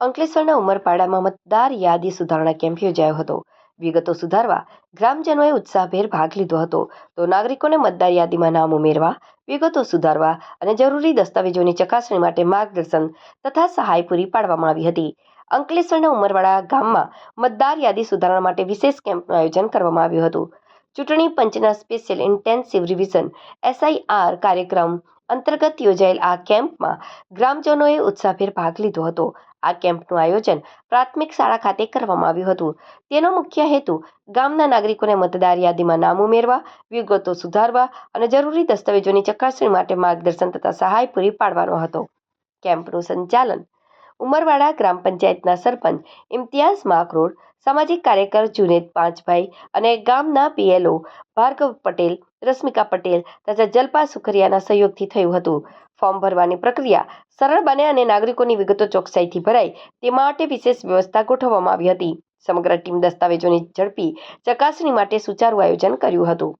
અંકલેશ્વરના ઉમરપાડામાં મતદાર યાદી સુધારણા કેમ્પ યોજાયો હતો. વિગતો સુધારવા ગ્રામજનોએ ઉત્સાહભેર ભાગ લીધો હતો. તો નાગરિકોને મતદાર યાદીમાં નામ ઉમેરવા, વિગતો સુધારવા અને જરૂરી દસ્તાવેજોની ચકાસણી માટે માર્ગદર્શન તથા સહાય પૂરી પાડવામાં આવી હતી. અંકલેશ્વરના ઉમરવાડા ગામમાં મતદાર યાદી સુધારણા માટે વિશેષ કેમ્પનું આયોજન કરવામાં આવ્યું હતું. ચૂંટણી પંચના સ્પેશિયલ ઇન્ટેન્સિવ રિવિઝન એસઆઈઆર કાર્યક્રમ અંતર્ગત યોજાયેલ આ કેમ્પમાં ગ્રામજનોએ ઉત્સાહભેર ભાગ લીધો હતો. આ કેમ્પનું આયોજન પ્રાથમિક શાળા ખાતે કરવામાં આવ્યું હતું. તેનો મુખ્ય હેતુ ગામના નાગરિકોને મતદાર યાદીમાં નામ ઉમેરવા, વિગતો સુધારવા અને જરૂરી દસ્તાવેજોની ચકાસણી માટે માર્ગદર્શન તથા સહાય પૂરી પાડવાનો હતો. કેમ્પનું સંચાલન ઉમરવાડા ગ્રામ પંચાયતના સરપંચ ઇમ્તિયાઝ માકરોડ, સામાજિક કાર્યકર જુનેદ પાંચભાઈ અને ગામના પીએલઓ ભાર્ગવ પટેલ, રશ્મિકા પટેલ તથા જલપા સુખરિયાના સહયોગથી થયું હતું. ફોર્મ ભરવાની પ્રક્રિયા સરળ બને અને નાગરિકોની વિગતો ચોકસાઈથી ભરાય તે માટે વિશેષ વ્યવસ્થા ગોઠવવામાં આવી હતી. સમગ્ર ટીમ દસ્તાવેજોની ઝડપી ચકાસણી માટે સુચારું આયોજન કર્યું હતું.